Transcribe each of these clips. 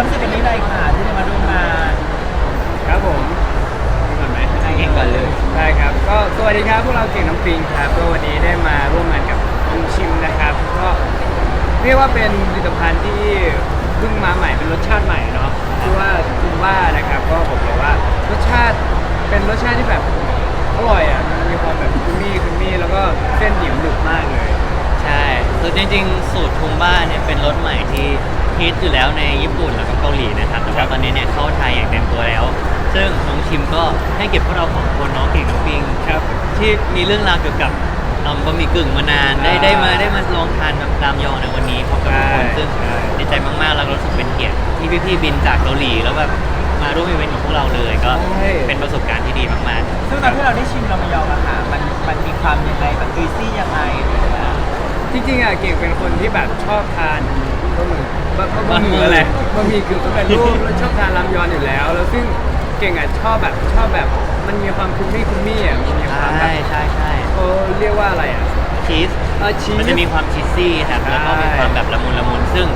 ความรู้สึกวันนี้เลยค่ะที่ได้มาร่วมงานครับผมก่อนไหมเก่งก่อนเลยได้ครับ ก็สวัสดีครับพวกเราเก่งน้ำปิงครับก็วันนี้ได้มาร่วมงานกับลุงชิมนะครับ ก็เรียกว่าเป็นผลิตภัณฑ์ที่เพิ่งมาใหม่เป็นรสชาติใหม่เนาะชื่อว่าคุณว่านะครับ ก็ผมบอกว่ารสชาติเป็นรสชาติที่แบบอร่อยอะมันมีความแบบคุมี่คุมี่แล้วก็เส้นเหนียวหนึบมากเลย ใช่คือจริงๆ สูตรทุงบ้าเนี่ยเป็นรสใหม่ที่ ฮิตอยู่แล้วในญี่ปุ่นแล้วก็เกาหลีนะครับแต่ว่าตอนนี้เนี่ยเข้าไทยอย่างเต็มตัวแล้ว ซึ่งน้องชิมก็ให้เก็บพวกเราสองคนน้องเก่งน้องปิงครับที่มีเรื่องราวเกี่ยวกับเอิ่มบะหมี่กึ่งมานานได้อ่าได้มาได้มาลองทานแบบรามยอนในวันนี้พร้อมกับทุกคนใช่ซึ่งใช่ดีใจมากๆแล้วก็รู้สึกเป็นเกียรติที่พี่ๆบินจากเกาหลีแล้วแบบมาร่วมอีเวนต์กับพวกเราเลยก็เป็นประสบการณ์ที่ดีมากๆซึ่งตอนที่เราได้ชิมเรามายองอะค่ะมันมันมีความยังไงแบบจุยซี่ยังไงอะไรอย่างเงี้ยจริงๆอะเก่งเป็นคนที่แบบชอบทาน บะหมี่บะบะบะหหมี่มี่อะไรบะหมี่กึ่งสำเร็จรูปแล้วชอบทานรามยอนอยู่แล้ว แล้วซึ่งเก่งอะชอบแบบชอบแบบมันมีความคุมมี่คุมมี่อะมันมีความแบใช่บใช่ใช่เขาเรียกว่าอะไรอะชีส เออชีส มันจะมีความชีสซี่ครับแล้วก็มีความแบบละมุนละมุนซึ่ง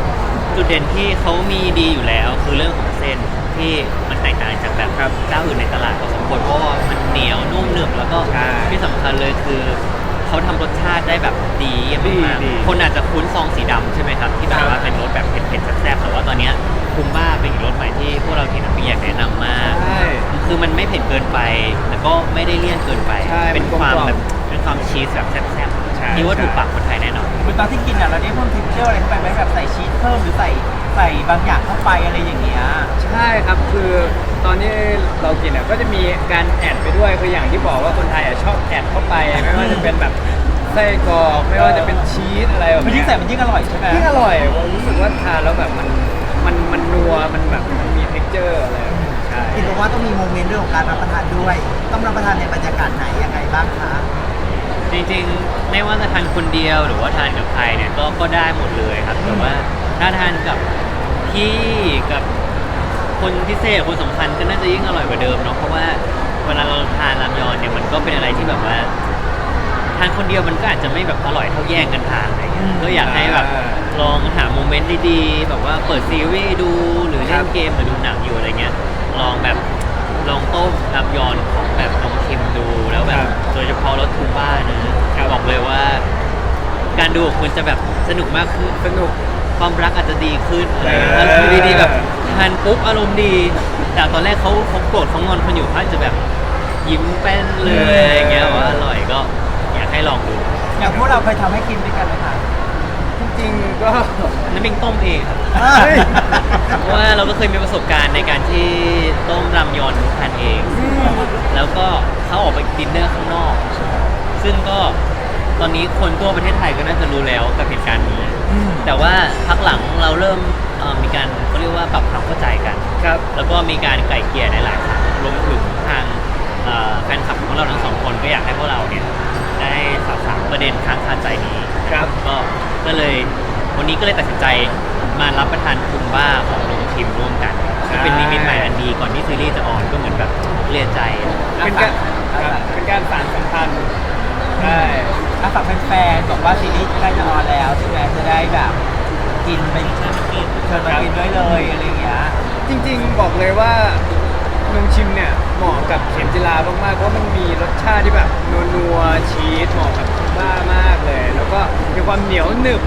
จุดเด่นที่เขามีดีอยู่แล้ว คือเรื่องของเส้นที่มันแตกต่างจากแบบครับเจ้าอื่นในตลาดพอสมควรเพราะว่ามันเหนียวนุ่มหนึบแล้วก็ใช่ ที่สำคัญเลยคือ เขาทำรสชาติได้แบบดีเยี่ยมมากดีดีๆคนอาจจะคุ้นซองสีดำใช่ไหมครับ ที่แบบว่าเป็นรสแบบเผ็ดๆแซ่บๆแต่ว่าตอนเนี้ยคุมบ้าเป็นอีกรสใหม่ที่พวกเราเห็นแล้วอยากแนะนำมาก ใช่ คือมันไม่เผ็ดเกินไปแล้วก็ไม่ได้เลี่ยนเกินไป ใช่เป็นความมันกลมกล่อมแบบเป็นความชีสแบบแซ่บใช่ๆที่ว่าใช่ถูกปากคนไทยแน่นอน เหมือนตอนที่กินอะเราได้เพิ่มทิปเจอร์อะไรเข้าไปไหมแบบใส่ชีสเพิ่มหรือใส่ ใส่บางอย่างเข้าไปอะไรอย่างเงี้ย ใช่ครับคือตอนที่เรากินอะก็จะมีการแอดไปด้วยคืออย่างที่บอกว่าคนไทยอะชอบแอดเข้าไปไม่ว่าจะเป็นแบบไส้กรอกไม่ว่าจะเป็นชีสอะไรแบบมันเนี้ยิ่งยใส่มันยิ่งอร่อยใช่ไหมที่อร่อยผมรู้สึกว่าทานแล้วแบบมันมันมันนัวมันแบบมันมี t e x t อร์อะไรแบบนี้ใช่คิดว่าต้องมีโมเมนต์เรื่องของการรับประทานด้วย ต้องรับประทานในบรรยากาศไหนยังไงบ้างคะจริงๆ ไม่ว่าจะทานคนเดียวหรือว่าทานกับใครเนี่ยก็ก็ได้หมดเลยครับแต่ว่า ถ้าทานกับพี่กับคนพิเศษคนสำคัญก็น่าจะยิ่งอร่อยกว่าเดิมเนาะเพราะว่าเวลาเราทานรามยอนเนี่ยมันก็เป็นอะไรที่แบบว่าทานคนเดียวมันก็อาจจะไม่แบบอร่อยเท่าแย่งกันทานอะไรเงี้ยก็อยากให้แบบลองหาโมเมนต์ดีๆแบบว่าเปิดซีรีส์ดูหรือเล่นเกมหรือดูหนังอยู่อะไรเงี้ยลองแบบลองต้มรามยอนของแบบน้องคิมดูแล้วแบบโดยเฉพาะรถทูบ้านะบอกเลยว่า การดูของคุณจะแบบสนุกมากขึ้นสนุก ความรักอาจจะดีขึ้นอะไรเออแล้วอยู่ดีๆแบบทานปุ๊บอารมณ์ดี แต่ตอนแรกเขาเขาโกรธเขางอนคนอยู่เขาอาจจะแบบยิ้มแป้นเลยอะไรอย่างเงี้ยว่าอร่อยก็อยากให้ลองดูอย่างพวกเราเคยทำให้กินด้วยกันไหมคะ จริงๆก็น้ำเองต้มเองครับ เฮ้ย เพราะว่าเราก็เคยมีประสบการณ์ในการที่ต้มรามยอนทานเอง แล้วก็เขาออกไปดินเนอร์ข้างนอก ซึ่งก็ตอนนี้คนทั่วประเทศไทยก็น่าจะรู้แล้วกับเหตุการณ์นี้ แต่ว่าพักหลังเราเริ่มเอ่อมีการเขาเรียกว่าปรับความเข้าใจกัน ครับ แล้วก็มีการไกล่เกลี่ยในหลายครั้งรวมถึงทางเอ่อแฟนคลับของเราทั้งสองคนก็อยากให้พวกเราเนี่ยได้สอบถามประเด็นค้างคาใจนี้ครับ ก็ก็เลยวันนี้ก็เลยตัดสินใจมารับประทานคุมบ้าของลุงทิมร่วมกันก็เป็นนิมิตใหม่อันดีก่อนที่ซีรีส์จะออนก็เหมือนแบบเรียนใจ เป็นการครับเป็นการสานสัมพันธ์ใช่ ถ้าฝากแฟนๆบอกว่าซีรีส์ใกล้จะออนแล้วใช่ไหมจะได้แบบกินไปเชิญมากินเชิญมากินด้วยเลยอะไรอย่างเงี้ยจริงๆบอกเลยว่าลุงชิมเนี่ยเหมาะกับเข็มจิลามากๆเพราะมันมีรสชาติที่แบบนัวๆชีสเหมาะกับบ้ามากเลย แล้วก็มีความเหนียวหนึบ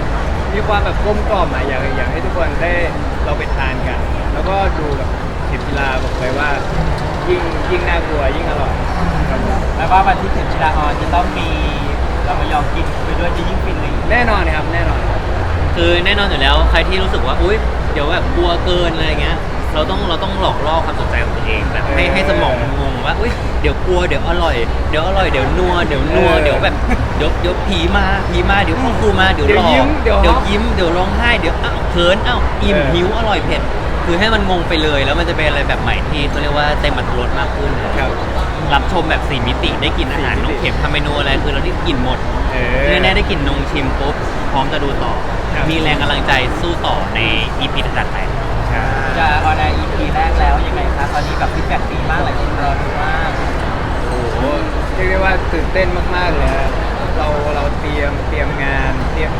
มีความแบบกลมกล่อมอะอยากอยากให้ทุกคนได้เราไปทานกัน แล้วก็ดูกับเข็มจิลาบอกเลยว่า ยิ่งยิ่งน่ากลัวยิ่งอร่อยครับผม แล้วก็วันที่เข็มชิลาออนจะต้องมี เรามายองกินไปด้วยจะยิ่งฟินเลยแน่นอนครับแน่นอนครับคือแน่นอนอยู่แล้วใครที่รู้สึกว่าอุ้ยเดี๋ยวแบบกลัวเกินอะไรเงี้ย เราต้องเราต้องหลอกล่อความสนใจของตัวเองแบบให้ให้สมองมันงงว่าอุ้ยเดี๋ยวกลัวเดี๋ยวอร่อยเดี๋ยวอร่อยเดี๋ยวนัวเดี๋ยวนัวเดี๋ยวแบบเดี๋ยวเดี๋ยวผีมาผีมาเดี๋ยวพ่อครูมาเดี๋ยวหลอกเดี๋ยวยิ้มเดี๋ยวร้องไห้เดี๋ยวอ้าวเขินอ้าวอิ่มหิวอร่อยเผ็ด คือให้มันงงไปเลยแล้วมันจะเป็นอะไรแบบใหม่ที่เขาเรียกว่าเต็มอัตรสมากขึ้นครับ รับชมแบบสี่มิติได้กินอาหารน้องเข็มทำเมนูอะไรคือเราได้กินหมดเออ แน่ๆได้กินนงชิมปุ๊บพร้อมจะดูต่อ ครับ มีแรงกำลังใจสู้ต่อในอีพีถัดไป ใช่ จะออนแอร์ EP แรกแล้วยังไงคะตอนนี้แบบฟีดแบ็กดีมากหลายคนรอดูมากโอ้โหเรียกได้ว่าตื่นเต้นมาก ๆ เลยฮะเราเราเตรียมเตรียมงานเตรียม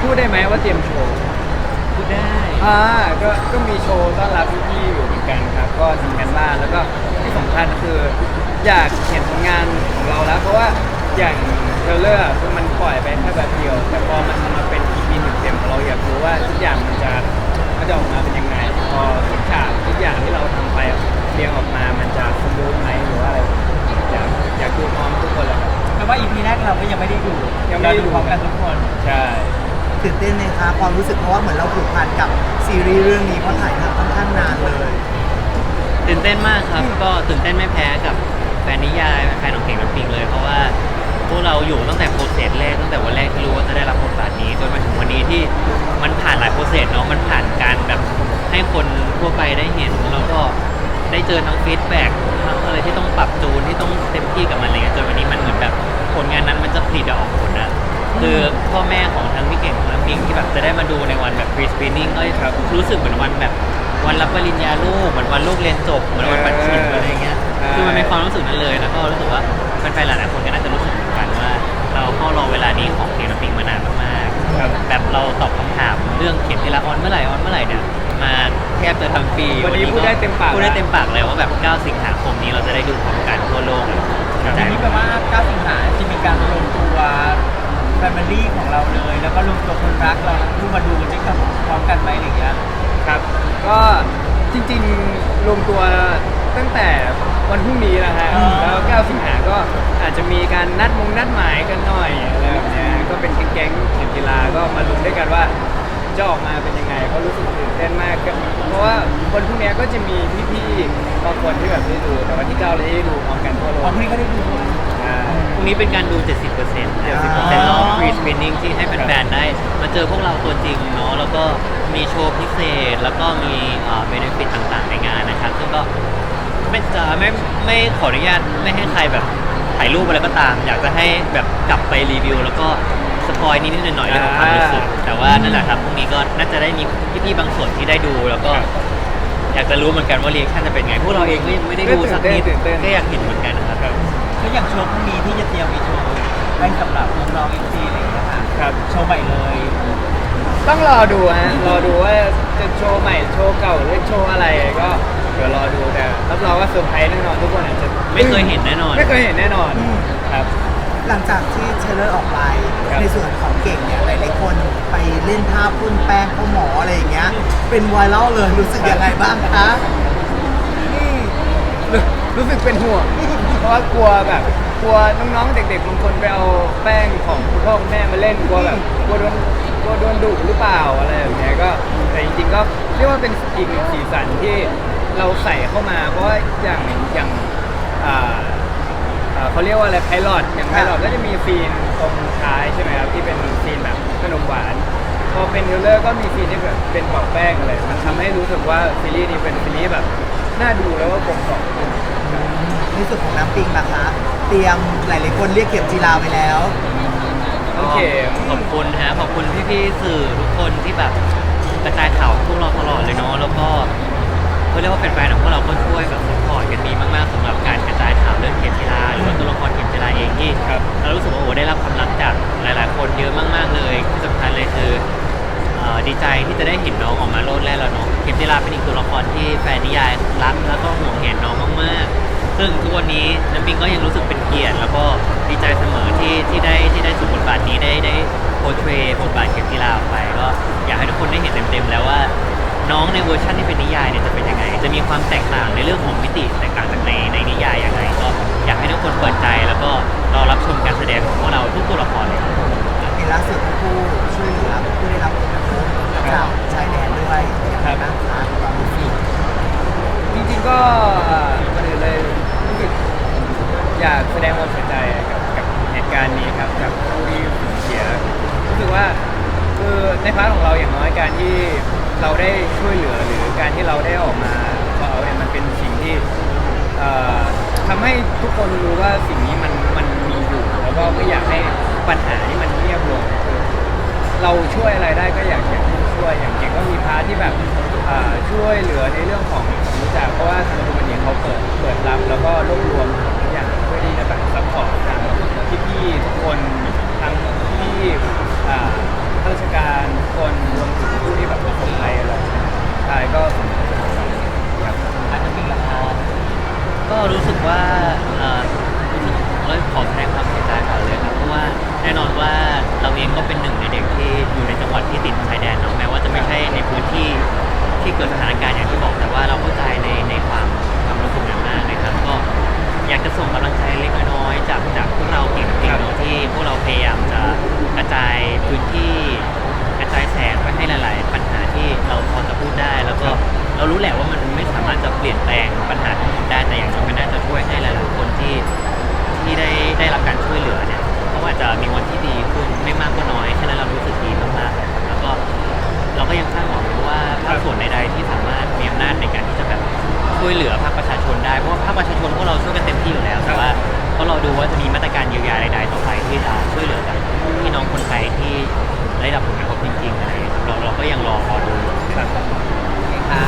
พูดได้ไหมว่าเตรียมโชว์ พูดได้ อ่าก็ก็มีโชว์ต้อนรับพี่ๆอยู่เหมือนกันครับ ก็ทำกันบ้านแล้วก็ที่สำคัญคือ อยากเห็นผลงานของเราแล้ว เพราะว่าอย่างเทรลเลอร์อะคือมันปล่อยไปแค่แบบเดียว แต่พอมันมาเป็น EP หนึ่งเต็มเราอยากรู้ว่าทุกอย่างมันจะมันจะออกมาเป็นยังไง พอทุกฉากทุกอย่างที่เราทำไปเรียงออกมามันจะสมบูรณ์ไหมหรือว่าอะไรอยากอยากดูพร้อมทุกคนเลยครับ แปลว่าอีพีแรกเราก็ยังไม่ได้ดูยังไม่ได้ดู เราพร้อมกันทุกคนใช่ ตื่นเต้นไหมคะความรู้สึกเพราะว่าเหมือนเราผูกพันกับซีรีส์เรื่องนี้เพราะถ่ายทำค่อนข้างนานเลย ตื่นเต้นมากครับก็ตื่นเต้นไม่แพ้กับแฟนนิยายแฟนของเก่งน้ำปิงเลย เพราะว่าพวกเราอยู่ตั้งแต่โปรเซสแรกตั้งแต่วันแรกที่รู้ว่าจะได้รับบทบาทนี้จนมาถึงวันนี้ที่มันผ่านหลายโปรเซสเนาะมันผ่านการแบบให้คนทั่วไปได้เห็นแล้วก็ได้เจอทั้งฟีดแบ็กทั้งอะไรที่ต้องปรับจูนที่ต้องเต็มที่กับมันอะไรเงี้ยจนวันนี้มันเหมือนแบบผลงานนั้นมันจะผลิตออกผลอะ คือพ่อแม่ของทั้งพี่เก่งของน้ำปิงที่แบบจะได้มาดูในวันแบบ pre screening ก็รู้สึกเหมือนวันแบบวันรับปริญญาลูกเหมือนวันลูกเรียนจบเหมือนวันบัตรชิมอะไรเงี้ยใช่คือมันเป็นความรู้สึกนั้นเลยแล้วก็รู้สึกว่าแฟนๆหลายๆคนก็น่าจะรู้สึกเหมือนกันว่า เราเฝ้ารอเวลานี้ของเกมน้ำปิงมานานมากครับๆแบบเราตอบคำถามเรื่องเขียนทีละออนเมื่อไหร่ออนเมื่อไหร่เนี่ยมาแทบจะทั้งปีวันนี้พูดได้เต็มปากพูดได้เต็มปากเลยว่าแบบ 9 สิงหาคมนี้เราจะได้ดูพร้อมกันทั่วโลกเลยทีนี้แปลว่า 9 สิงหาจะมีการรวมตัวแฟมิลี่ของเราเลย แล้วก็รวมตัวคนรักเราทั้งคู่มาดูด้วยกันพร้อมกันไหมอะไรอย่างเงี้ยครับ ก็จริงๆรวมตัวตั้งแต่วันพรุ่งนี้แล้วฮะอ๋อแล้ว9สิงหาก็อาจจะมีการนัดมงนัดหมายกันหน่อยอะไรแบบเนี้ยก็เป็นแก๊งๆเขียนกีฬาก็มาลุ้นด้วยกันว่าจะออกมาเป็นยังไงก็รู้สึกตื่นเต้นมากก็เพราะว่าวันพรุ่งนี้ก็จะมีพี่ๆบางคนที่แบบได้ดูแต่วันที่9เราได้ดูพร้อมกันทั่วโลอ๋อกพรุ่งนี้ก็ได้ดูด้วยใช่พ รุ่งนี้เป็นการดู 70% 70%รอบ pre screening ที่ให้แฟนๆได้ มาเจอพวกเราตัวจริงเนาะแล้วก็มีโชว์พิเศษ แล้วก็มีเอ่อ benefit ต่างๆในงานนะครับ ซึ่งก็ไม่จะไม่ไม่ขออนุญาตไม่ให้ใครแบบถ่ายรูปอะไรก็ตาม อยากจะให้แบบกลับไปรีวิว แล้วก็สปอยนิดๆหน่อยๆเรื่องของความรู้สึกแต่ว่านั่นแหละครับพรุ่งนี้ก็น่าจะได้มีพี่ๆบางส่วนที่ได้ดูแล้วก็ อยากจะรู้เหมือนกันว่าเรียกชั่นจะเป็นไง พวกเราเองก็ยังไม่ได้ดูสักนิดตื่นเต้นก็อยากเห็นเหมือนกันนะครับ แล้วอย่างโชว์พรุ่งนี้ที่จะเตรียมมีโชว์ให้สำหรับน้องๆเอ็นซีอะไรอย่างเงี้ยค่ะครับโชว์ใหม่เลยต้องรอดูฮะรอดูว่าจะโชว์ใหม่โชว์เก่าหรือโชว์อะไรก็เดี๋ยวรอดูแต่รับรองว่าเซอร์ไพรส์แน่นอนทุกคนอาจจะไม่เคยเห็นแน่นอน ไม่เคยเห็นแน่นอนครับ หลังจากที่เทรลเลอร์ออกไปครับ ในส่วนของเก่งเนี่ยหลายๆคนไปเล่นภาพพุ่นแป้งพ่อหมออะไรอย่างเงี้ย เป็นไวรัลเลยรู้สึกยังไงบ้างคะ รู้รู้สึกเป็นห่วง เพราะว่ากลัวแบบกลัวน้องๆเด็กๆบางคนไปเอาแป้งของคุณพ่อคุณแม่มาเล่นกลัวแบบกลัวโดนกลัวโดนดุหรือเปล่าอะไรแบบเนี้ยก็แต่จริงๆก็เรียกว่าเป็นอีกหนึ่งสีสันที่เราใส่เข้ามา เพราะว่าอย่างอย่างอ่าเอ่อเขาเรียกว่าอะไรไพลอตอย่างไพลอตก็จะมีซีนตรงท้ายใช่ไหมครับที่เป็นซีนแบบขนมหวาน พอเป็นเทรลเลอร์ก็มีซีนที่แบบเป็นเป่าแป้งอะไรมันทำให้รู้สึกว่าซีรีส์นี้เป็นซีรีส์แบบน่าดูแล้วก็กลมกล่อม ในส่วนของน้ำปิงนะคะ เตรียมหลายๆคนเรียกเข็มจีราไปแล้ว โอเค ขอบคุณฮะขอบคุณพี่ๆสื่อทุกคนที่แบบกระจายข่าวพวกเราตลอดเลยเนาะแล้วก็เขาเรียกว่าเป็นแฟนๆของพวกเราก็ช่วยแบบสปอร์ตกันดีมากๆสำหรับการกระจายข่าวเรื่องเข็มจีราหรือว่าตัวละครเข็มจีราเองที่ครับเรารู้สึกว่าโอ้ได้รับความรักจากหลายๆ คนเยอะมากๆเลยที่สำคัญเลยคือเอ่อดีใจที่จะได้เห็นน้องออกมาโลดแล่นแล้วเนาะเข็มจีราเป็นอีกตัวละครที่แฟนนิยายรักแล้วก็ห่วงเห็นน้องมากๆ ซึ่งทุกวันนี้น้ำปิงก็ยังรู้สึกเป็นเกียรติ แล้วก็ดีใจเสมอที่ที่ได้ที่ได้สวมบทบาทนี้ได้ได้โพสเทรบทบาทเข็มจีราออกไป ก็อยากให้ทุกคนได้เห็นเต็มๆแล้วว่า น้องในเวอร์ชันที่เป็นนิยายเนี่ยจะเป็นยังไง จะมีความแตกต่างในเรื่องของมิติแตกต่างจากในในนิยายยังไงก็อยากให้ทุกคนเปิดใจแล้วก็รอรับชมการแสดงของพวกเราทุกตัวละครเลยครับเห็นล่าสุดทั้งคู่ช่วยเหลือผู้ได้รับผลกระทบจากชายแดนด้วยยังไงบ้างคะความรู้สึกจ ริงๆก็อ่าก่อนอื่นเลยรู้สึกอยากแสดงความเสียใจกับกับเหตุการณ์นี้ครับกับผู้ที่สูญเสียรู้สึกว่าคือในพาร์ทของเราอย่างน้อยการที่เราได้ช่วยเหลือหรือการที่เราได้ออกมาเอาเนี่ยมันเป็นสิ่งที่เอ่อทำให้ทุกคนรู้ว่าสิ่งนี้มันมันมีอยู่แล้วก็ไม่อยากให้ปัญหานี้มันเงียบลง เราช่วยอะไรได้ก็อยากอยากช่วยอย่างเก่งก็มีพาร์ทที่แบบ อ่าช่วยเหลือในเรื่องของของรู้จักเพราะว่าทางดูมันเนี่ยเขาเปิดเปิดรับแล้วก็รวบรวมทุกอย่างเพื่อที่จะแบบซัพพอร์ตทางพี่ๆทุกคนทางพี่อ่าข้าราชการทุกคนรวมถึงผู้ที่แบบประสบภัยอะไรใช่ก็สมควรครับอาจจะมีราคาก็รู้สึกว่าเอ่อรู้สึกเราขอแสดงความเสียใจก่อนเลยครับเพราะว่าแน่นอนว่าเราเองก็เป็นหนึ่งในเด็กที่อยู่ในจังหวัดที่ติดชายแดนเนาะแม้ว่าจะไม่ใช่ในพื้นที่ ที่เกิดสถานการณ์อย่างที่บอกแต่ว่าเราเข้าใจในในความความรู้สึกนั้นมากนะครับ ก็อยากจะส่งกำลังใจเล็กน้อยจากจากพวกเราเก่งๆเนาะที่พวกเราพยายามจะกระจายพื้นที่กระจายแสงไปให้หลาย ๆ ปัญหาที่เราพอจะพูดได้ แล้วก็เรารู้แหละว่ามันไม่สามารถจะเปลี่ยนแปลงปัญหาทั้งหมดได้แต่อย่างน้อยมันน่าจะช่วยให้หลาย ๆ คนที่ที่ได้ได้รับการช่วยเหลือเนี่ยเขาอาจจะมีวันที่ดีขึ้นไม่มากก็น้อยแค่นั้นเรารู้สึกดีมากๆเลยครับแล้วก็เราก็ยังคาดหวังาภาคส่วนใดๆที่สามารถมีอำนาจในการที่จะแบบช่วยเหลือภาคประชาชนได้เพราะว่าภาคประชาชนพวกเราช่วยกันเต็มที่อยู่แล้ว แต่ว่าก็เราดูว่าจะมีมาตรการเยียวยาใดๆต่อไปที่จะช่วยเหลือกับพี่น้องคนไทยที่ได้รับผลกระทบจริงๆอะไรอย่างเงี้ยครับเราเราก็ยังรอรอดูอยู่ครับอ่า